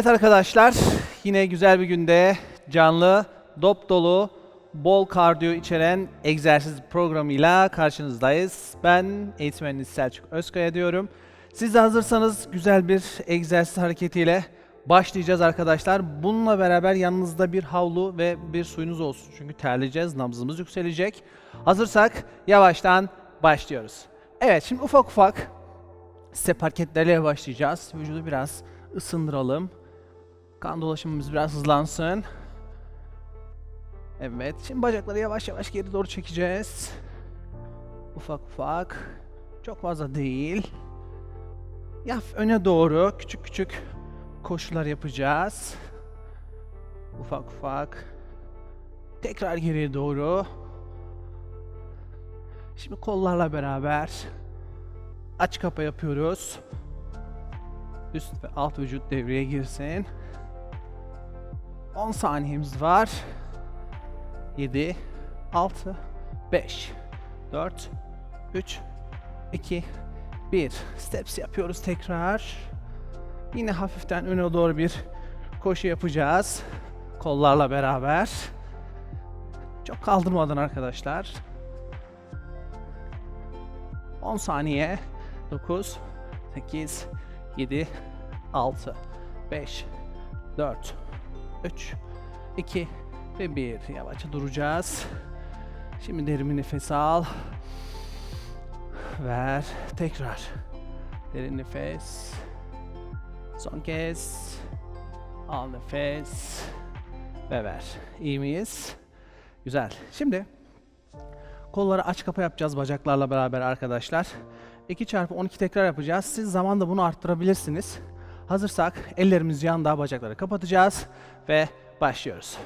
Evet arkadaşlar, yine güzel bir günde canlı, dop dolu, bol kardiyo içeren egzersiz programıyla karşınızdayız. Ben eğitmeniniz Selçuk Özkaya diyorum. Siz de hazırsanız güzel bir egzersiz hareketiyle başlayacağız arkadaşlar. Bununla beraber yanınızda bir havlu ve bir suyunuz olsun. Çünkü terleyeceğiz, nabzımız yükselecek. Hazırsak yavaştan başlıyoruz. Evet, şimdi ufak ufak step hareketlerle başlayacağız. Vücudu biraz ısındıralım. Kan dolaşımımız biraz hızlansın. Evet, şimdi bacakları yavaş yavaş geri doğru çekeceğiz. Ufak ufak. Çok fazla değil. Yaf öne doğru küçük küçük koşular yapacağız. Ufak ufak. Tekrar geriye doğru. Şimdi kollarla beraber aç kapa yapıyoruz. Üst ve alt vücut devreye girsin. 10 saniyemiz var. 7 6 5 4 3 2 1 Steps yapıyoruz tekrar. Yine hafiften öne doğru bir koşu yapacağız. Kollarla beraber. Çok kaldırmadan arkadaşlar. 10 saniye. 9 8 7 6 5 4 3 2 ve 1 yavaşça duracağız. Şimdi derin bir nefes al. Ver. Tekrar. Derin nefes. Son kez. Al nefes. Ve ver. İyi miyiz? Güzel. Şimdi kolları aç kapa yapacağız bacaklarla beraber arkadaşlar. 2 çarpı 12 tekrar yapacağız. Siz zamanda bunu arttırabilirsiniz. Hazırsak ellerimiz yanda bacakları kapatacağız ve başlıyoruz.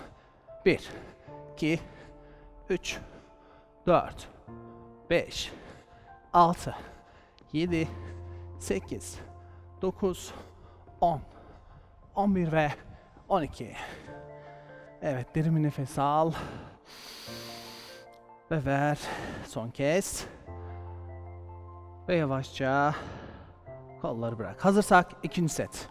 1 2 3 4 5 6 7 8 9 10 11 ve 12 Evet derin bir nefes al ve ver son kez ve yavaşça kolları bırak. Hazırsak ikinci set.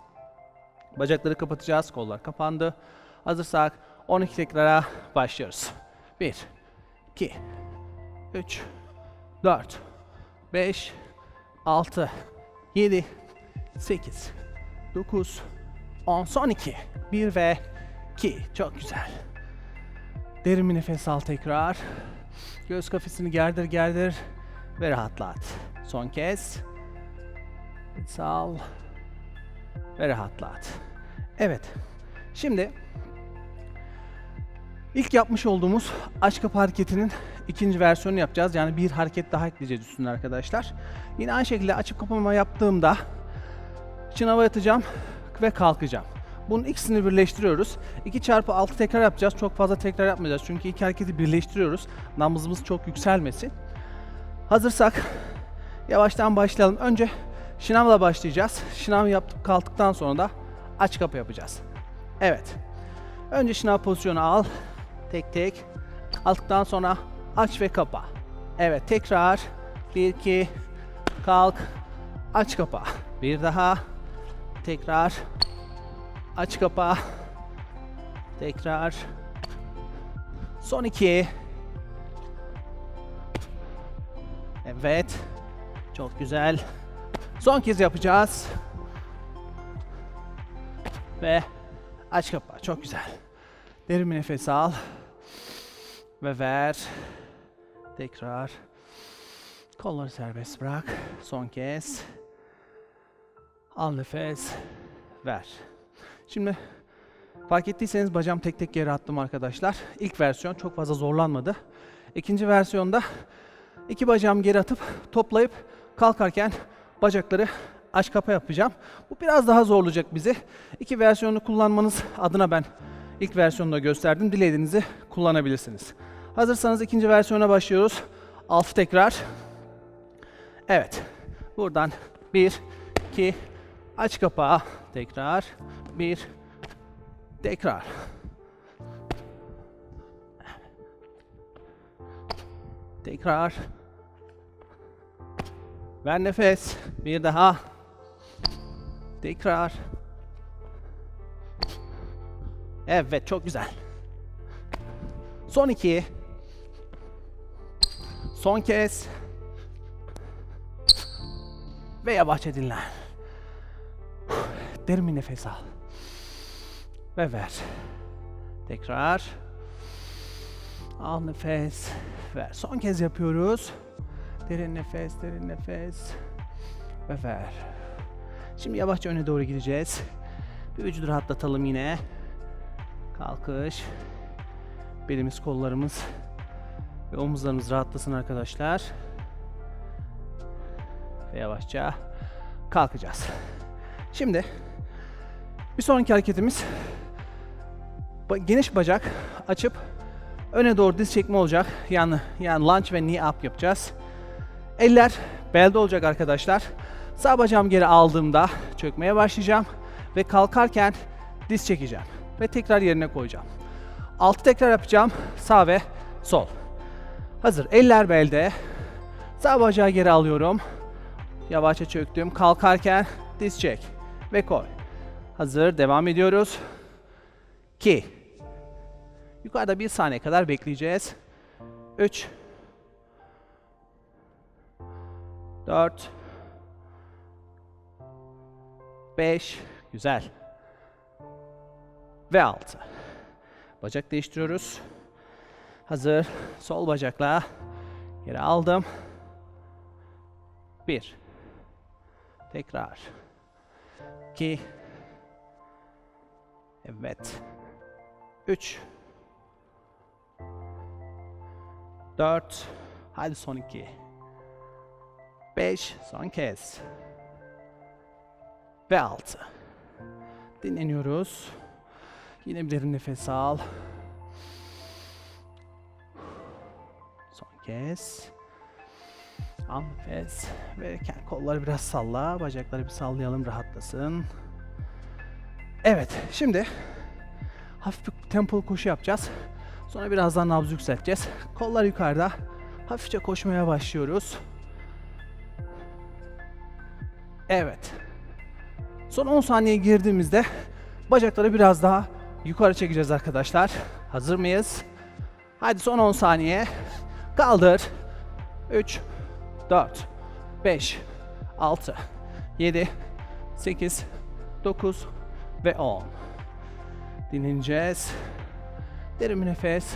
Bacakları kapatacağız. Kollar kapandı. Hazırsak 12 tekrara başlıyoruz. 1 2 3 4 5 6 7 8 9 10 son 2 1 ve 2 çok güzel. Derin bir nefes al tekrar. Göğüs kafesini gerdir gerdir ve rahatlat. Son kez. Sal ve rahatlat. Evet. Şimdi ilk yapmış olduğumuz aç kapı hareketinin ikinci versiyonunu yapacağız. Yani bir hareket daha ekleyeceğiz üstüne arkadaşlar. Yine aynı şekilde açıp kapama yaptığımda şınava yatacağım ve kalkacağım. Bunun ikisini birleştiriyoruz. 2 çarpı 6 tekrar yapacağız. Çok fazla tekrar yapmayacağız. Çünkü iki hareketi birleştiriyoruz. Nabzımız çok yükselmesin. Hazırsak yavaştan başlayalım. Önce şınavla başlayacağız. Şınav yaptık kalktıktan sonra da aç kapı yapacağız. Evet. Önce şınav pozisyonu al. Tek tek. Aldıktan sonra aç ve kapa. Evet tekrar. 1 2 kalk. Aç kapa. Bir daha. Tekrar. Aç kapa. Tekrar. Son iki. Evet. Çok güzel. Son kez yapacağız. Ve aç kapa. Çok güzel. Derin bir nefes al. Ve ver. Tekrar. Kolları serbest bırak. Son kez. Al nefes. Ver. Şimdi fark ettiyseniz bacağım tek tek geri attım arkadaşlar. İlk versiyon çok fazla zorlanmadı. İkinci versiyonda iki bacağımı geri atıp toplayıp kalkarken bacakları aç kapa yapacağım. Bu biraz daha zorlayacak bizi. İki versiyonu kullanmanız adına ben ilk versiyonda gösterdim. Dilediğinizi kullanabilirsiniz. Hazırsanız ikinci versiyona başlıyoruz. Altı tekrar. Evet. Buradan bir, iki, aç kapağı. Tekrar. Bir, tekrar. Tekrar. Ver nefes. Bir daha. Tekrar. Evet çok güzel. Son iki. Son kez. Ve yavaşça dinlen. Derin bir nefes al. Ve ver. Tekrar. Al nefes. Ver. Son kez yapıyoruz. Derin nefes, derin nefes. Ve ver. Şimdi yavaşça öne doğru gideceğiz. Bir vücudu rahatlatalım yine. Kalkış. Belimiz, kollarımız ve omuzlarımız rahatlasın arkadaşlar. Ve yavaşça kalkacağız. Şimdi bir sonraki hareketimiz geniş bacak açıp öne doğru diz çekme olacak. Yani yani lunge ve knee up yapacağız. Eller belde olacak arkadaşlar. Sağ bacağım geri aldığımda çökmeye başlayacağım ve kalkarken diz çekeceğim ve tekrar yerine koyacağım. 6 tekrar yapacağım. Sağ ve sol. Hazır. Eller belde. Sağ bacağı geri alıyorum. Yavaşça çöktüm. Kalkarken diz çek ve koy. Hazır. Devam ediyoruz. 2 Yukarıda bir saniye kadar bekleyeceğiz. 3 4 5 Güzel. Ve 6 Bacak değiştiriyoruz. Hazır. Sol bacakla geri aldım. 1 Tekrar. 2 Evet. 3 4 Hadi son 2 5 Son kez. Ve 6 Dinleniyoruz. Yine bir derin nefes al. Son kez. Al nefes. Verirken kolları biraz salla. Bacakları bir sallayalım rahatlasın. Evet şimdi hafif bir tempolu koşu yapacağız. Sonra birazdan nabzı yükselteceğiz. Kollar yukarıda. Hafifçe koşmaya başlıyoruz. Evet. Son 10 saniye girdiğimizde bacakları biraz daha yukarı çekeceğiz arkadaşlar. Hazır mıyız? Hadi son 10 saniye. Kaldır. 3 4 5 6 7 8 9 ve 10. Dinleneceğiz. Derin bir nefes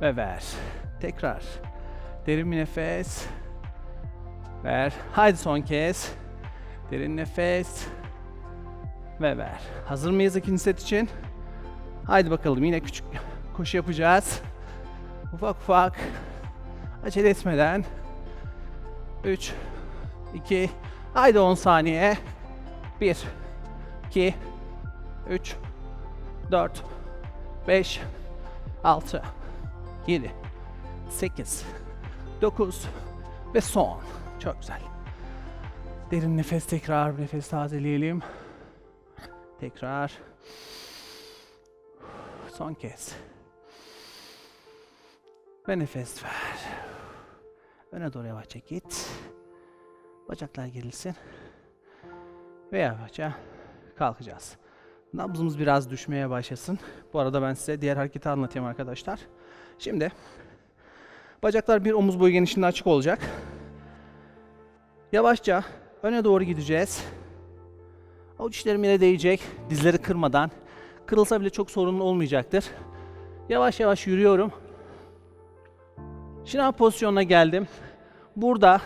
ve ver. Tekrar. Derin bir nefes. Ver. Haydi son kez. Derin nefes ve ver. Hazır mıyız ikinci set için? Haydi bakalım yine küçük koşu yapacağız. Ufak ufak acele etmeden 3 2 haydi 10 saniye 1 2 3 4 5 6 7 8 9 ve son. Çok güzel. Derin nefes tekrar nefes tazeleyelim. Tekrar. Son kez. Ve nefes ver. Öne doğru yavaşça git. Bacaklar gerilsin. Ve yavaşça kalkacağız. Nabzımız biraz düşmeye başlasın. Bu arada ben size diğer hareketi anlatayım arkadaşlar. Şimdi bacaklar bir omuz boyu genişliğinde açık olacak. Yavaşça öne doğru gideceğiz. Avuç içlerim yere değecek. Dizleri kırmadan. Kırılsa bile çok sorunlu olmayacaktır. Yavaş yavaş yürüyorum. Şınav pozisyonuna geldim. Burada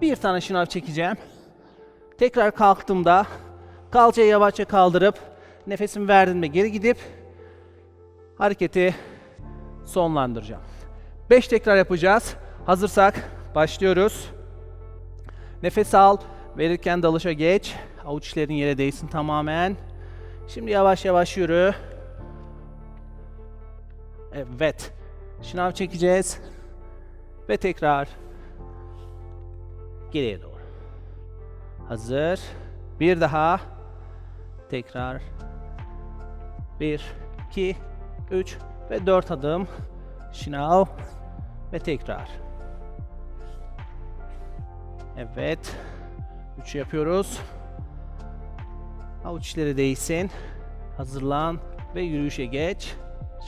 bir tane şınav çekeceğim. Tekrar kalktığımda kalçayı yavaşça kaldırıp nefesimi verdiğimde geri gidip hareketi sonlandıracağım. 5 tekrar yapacağız. Hazırsak başlıyoruz. Nefes al. Verirken dalışa geç. Avuç içlerin yere değsin tamamen. Şimdi yavaş yavaş yürü. Evet. Şınav çekeceğiz. Ve tekrar geriye doğru. Hazır. Bir daha. Tekrar. Bir, iki, üç ve dört adım. Şınav. Ve tekrar. Evet. Üç yapıyoruz. Avuç içleri değsin. Hazırlan. Ve yürüyüşe geç.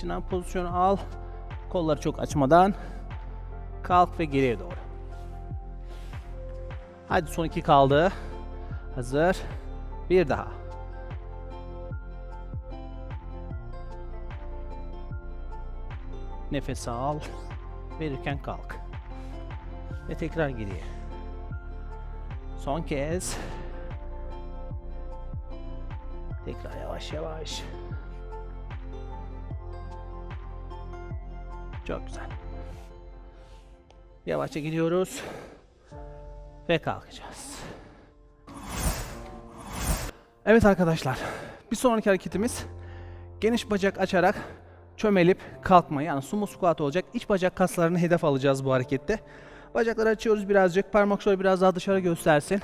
Şınav pozisyonu al. Kolları çok açmadan. Kalk ve geriye doğru. Hadi son iki kaldı. Hazır. Bir daha. Nefes al. Verirken kalk. Ve tekrar geriye. Son kez. Tekrar yavaş yavaş. Çok güzel. Yavaşça gidiyoruz. Ve kalkacağız. Evet arkadaşlar. Bir sonraki hareketimiz geniş bacak açarak çömelip kalkma yani sumo squat olacak. İç bacak kaslarını hedef alacağız bu harekette. Bacakları açıyoruz birazcık. Parmak şöyle biraz daha dışarı göstersin.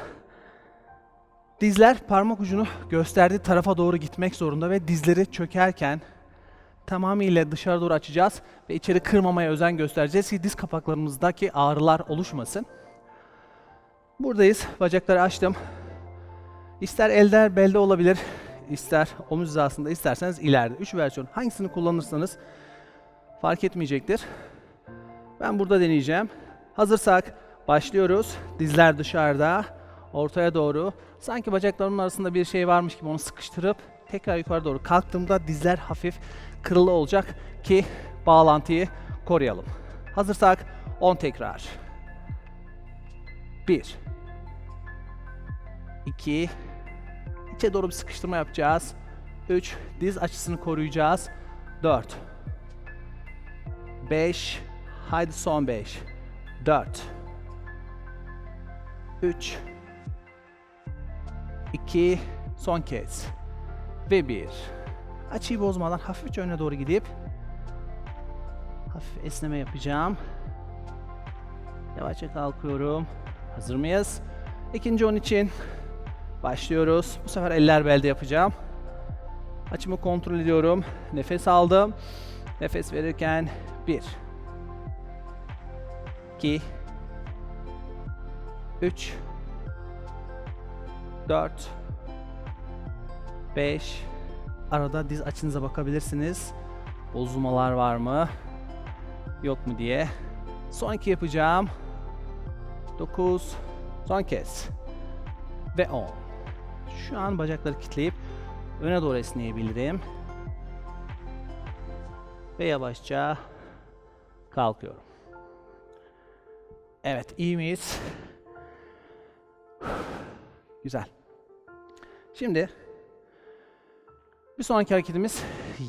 Dizler parmak ucunu gösterdiği tarafa doğru gitmek zorunda ve dizleri çökerken tamamıyla dışarı doğru açacağız ve içeri kırmamaya özen göstereceğiz ki diz kapaklarımızdaki ağrılar oluşmasın. Buradayız. Bacakları açtım. İster elde belde olabilir, ister omuz hizasında, isterseniz ileride. Üç versiyon. Hangisini kullanırsanız fark etmeyecektir. Ben burada deneyeceğim. Hazırsak başlıyoruz. Dizler dışarıda, ortaya doğru. Sanki bacaklarımın arasında bir şey varmış gibi onu sıkıştırıp tekrar yukarı doğru kalktığımda dizler hafif kırılı olacak ki bağlantıyı koruyalım. Hazırsak 10 tekrar. 1 2 İçe doğru bir sıkıştırma yapacağız. 3 diz açısını koruyacağız. 4 5 Haydi son 5 4 3 2 son kez. Ve 1 açıyı bozmadan hafifçe öne doğru gidip hafif esneme yapacağım. Yavaşça kalkıyorum. Hazır mıyız? İkinci on için başlıyoruz. Bu sefer eller belde yapacağım. Açımı kontrol ediyorum. Nefes aldım. Nefes verirken 1 2 3 4 5 Arada diz açınıza bakabilirsiniz. Bozulmalar var mı? Yok mu diye. Son iki yapacağım. 9 Son kez. Ve 10 Şu an bacakları kitleyip öne doğru esneyebilirim. Ve yavaşça kalkıyorum. Evet, iyi miyiz? Güzel. Şimdi bir sonraki hareketimiz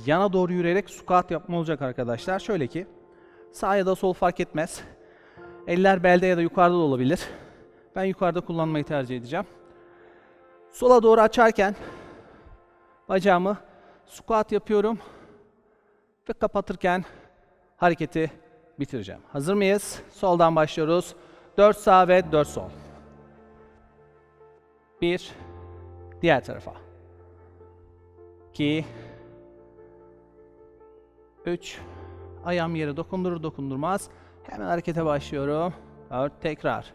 yana doğru yürüyerek squat yapma olacak arkadaşlar. Şöyle ki sağ ya da sol fark etmez. Eller belde ya da yukarıda da olabilir. Ben yukarıda kullanmayı tercih edeceğim. Sola doğru açarken bacağımı squat yapıyorum ve kapatırken hareketi bitireceğim. Hazır mıyız? Soldan başlıyoruz. 4 sağ ve 4 sol. 1 Diğer tarafa. 2 3 Ayağım yere dokundurur dokundurmaz. Hemen harekete başlıyorum. 4 tekrar.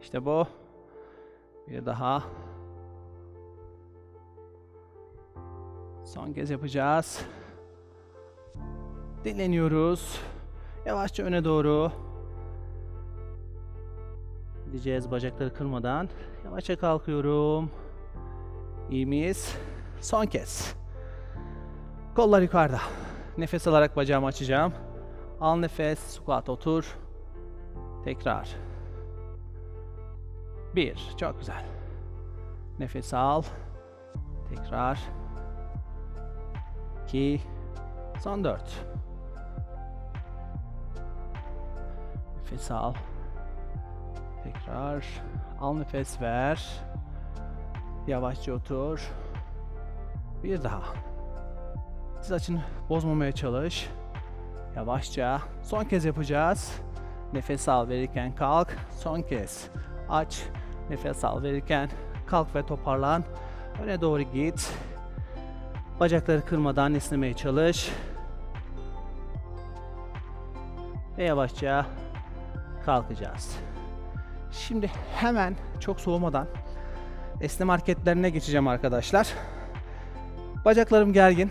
İşte bu. Bir daha. Son kez yapacağız. Dinleniyoruz. Yavaşça öne doğru. Gideceğiz bacakları kırmadan. Yavaşça kalkıyorum. İyi miyiz? Son kez. Kollar yukarıda. Nefes alarak bacağımı açacağım. Al nefes, squat otur. Tekrar. Bir, çok güzel. Nefes al. Tekrar. İki. Son dört. Nefes al. Tekrar. Al nefes ver. Yavaşça otur. Bir daha. Diz açını bozmamaya çalış. Yavaşça. Son kez yapacağız. Nefes al verirken kalk. Son kez. Aç. Nefes al verirken kalk ve toparlan. Öne doğru git. Bacakları kırmadan esnemeye çalış. Ve yavaşça kalkacağız. Şimdi hemen çok soğumadan esneme hareketlerine geçeceğim arkadaşlar. Bacaklarım gergin.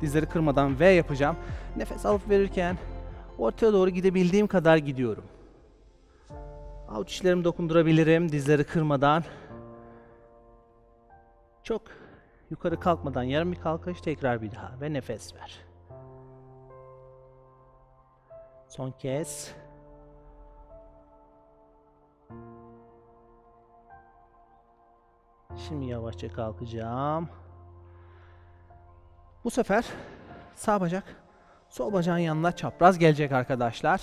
Dizleri kırmadan V yapacağım. Nefes alıp verirken ortaya doğru gidebildiğim kadar gidiyorum. Avuç içlerimi dokundurabilirim dizleri kırmadan. Çok yukarı kalkmadan yarım bir kalkış tekrar bir daha ve nefes ver. Son kez. Şimdi yavaşça kalkacağım. Bu sefer sağ bacak sol bacağın yanına çapraz gelecek arkadaşlar.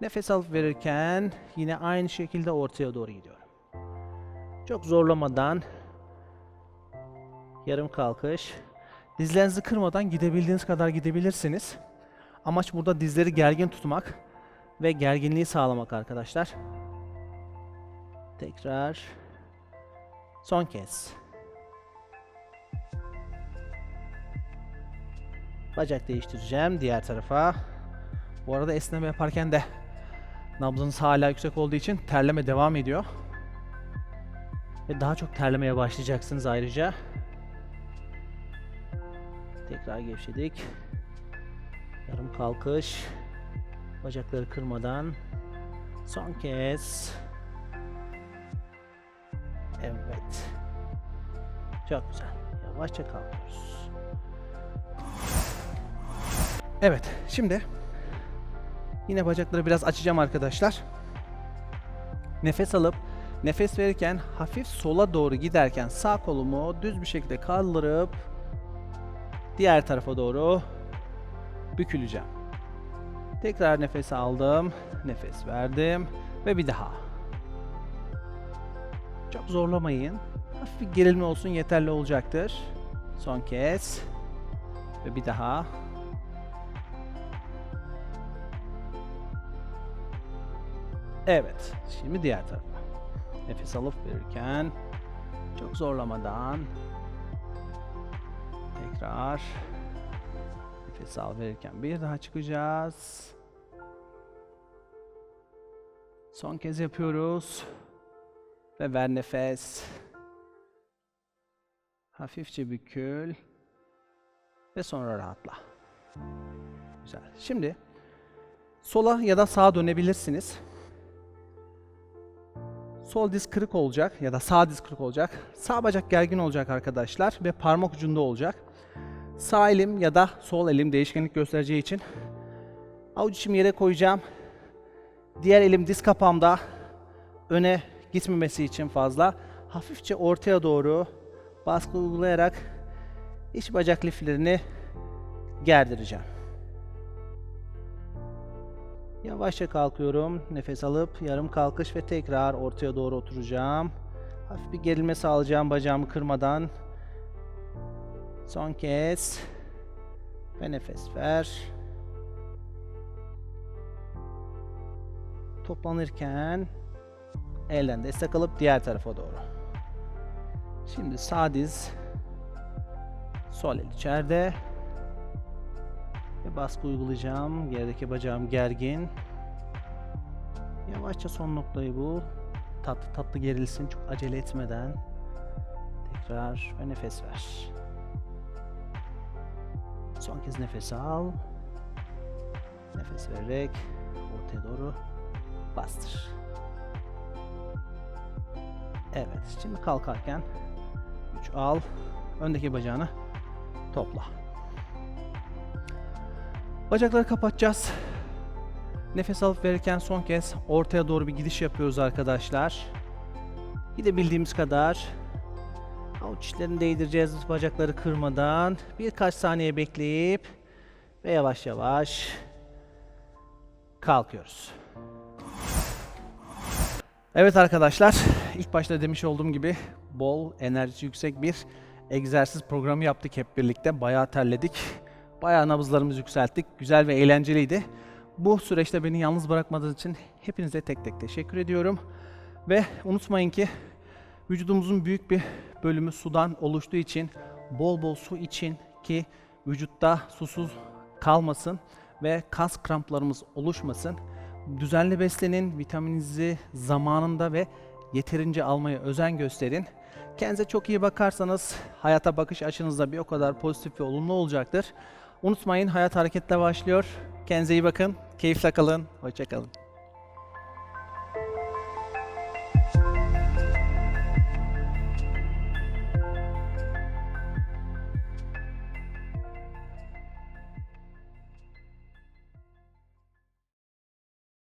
Nefes alıp verirken yine aynı şekilde ortaya doğru gidiyorum. Çok zorlamadan yarım kalkış. Dizlerinizi kırmadan gidebildiğiniz kadar gidebilirsiniz. Amaç burada dizleri gergin tutmak ve gerginliği sağlamak arkadaşlar. Tekrar son kez. Bacak değiştireceğim diğer tarafa. Bu arada esneme yaparken de nabzınız hala yüksek olduğu için terleme devam ediyor. Ve daha çok terlemeye başlayacaksınız ayrıca. Tekrar gevşedik. Yarım kalkış. Bacakları kırmadan. Son kez. Evet. Çok güzel. Yavaşça kalkıyoruz. Evet, şimdi yine bacakları biraz açacağım arkadaşlar. Nefes alıp nefes verirken hafif sola doğru giderken sağ kolumu düz bir şekilde kaldırıp diğer tarafa doğru büküleceğim. Tekrar nefes aldım, nefes verdim ve bir daha. Çok zorlamayın. Hafif bir gerilme olsun yeterli olacaktır. Son kez ve bir daha. Evet, şimdi diğer tarafa. Nefes alıp verirken çok zorlamadan tekrar nefes al verirken bir daha çıkacağız. Son kez yapıyoruz. Ve ver nefes. Hafifçe bükül. Ve sonra rahatla. Güzel. Şimdi sola ya da sağa dönebilirsiniz. Sol diz kırık olacak ya da sağ diz kırık olacak. Sağ bacak gergin olacak arkadaşlar ve parmak ucunda olacak. Sağ elim ya da sol elim değişkenlik göstereceği için avuç içimi yere koyacağım. Diğer elim diz kapağımda öne gitmemesi için fazla hafifçe ortaya doğru baskı uygulayarak iç bacak liflerini gerdireceğim. Yavaşça kalkıyorum. Nefes alıp yarım kalkış ve tekrar ortaya doğru oturacağım. Hafif bir gerilme sağlayacağım bacağımı kırmadan. Son kez. Ve nefes ver. Toplanırken elden destek alıp diğer tarafa doğru. Şimdi sağ diz sol el içeride ve baskı uygulayacağım. Gerideki bacağım gergin. Yavaşça son noktayı bul. Tatlı tatlı gerilsin çok acele etmeden. Tekrar ve nefes ver. Son kez nefes al. Nefes vererek ortaya doğru bastır. Evet, şimdi kalkarken güç al. Öndeki bacağını topla. Bacakları kapatacağız. Nefes alıp verirken son kez ortaya doğru bir gidiş yapıyoruz arkadaşlar. Gidebildiğimiz kadar avuç içlerini değdireceğiz bacakları kırmadan. Birkaç saniye bekleyip ve yavaş yavaş kalkıyoruz. Evet arkadaşlar, ilk başta demiş olduğum gibi bol enerjisi yüksek bir egzersiz programı yaptık hep birlikte. Bayağı terledik. Bayağı nabızlarımızı yükselttik. Güzel ve eğlenceliydi. Bu süreçte beni yalnız bırakmadığınız için hepinize tek tek teşekkür ediyorum. Ve unutmayın ki vücudumuzun büyük bir bölümü sudan oluştuğu için bol bol su için ki vücutta susuz kalmasın ve kas kramplarımız oluşmasın. Düzenli beslenin, vitamininizi zamanında ve yeterince almaya özen gösterin. Kendinize çok iyi bakarsanız hayata bakış açınız da bir o kadar pozitif ve olumlu olacaktır. Unutmayın hayat hareketle başlıyor. Kendinize iyi bakın. Keyifle kalın. Hoşçakalın.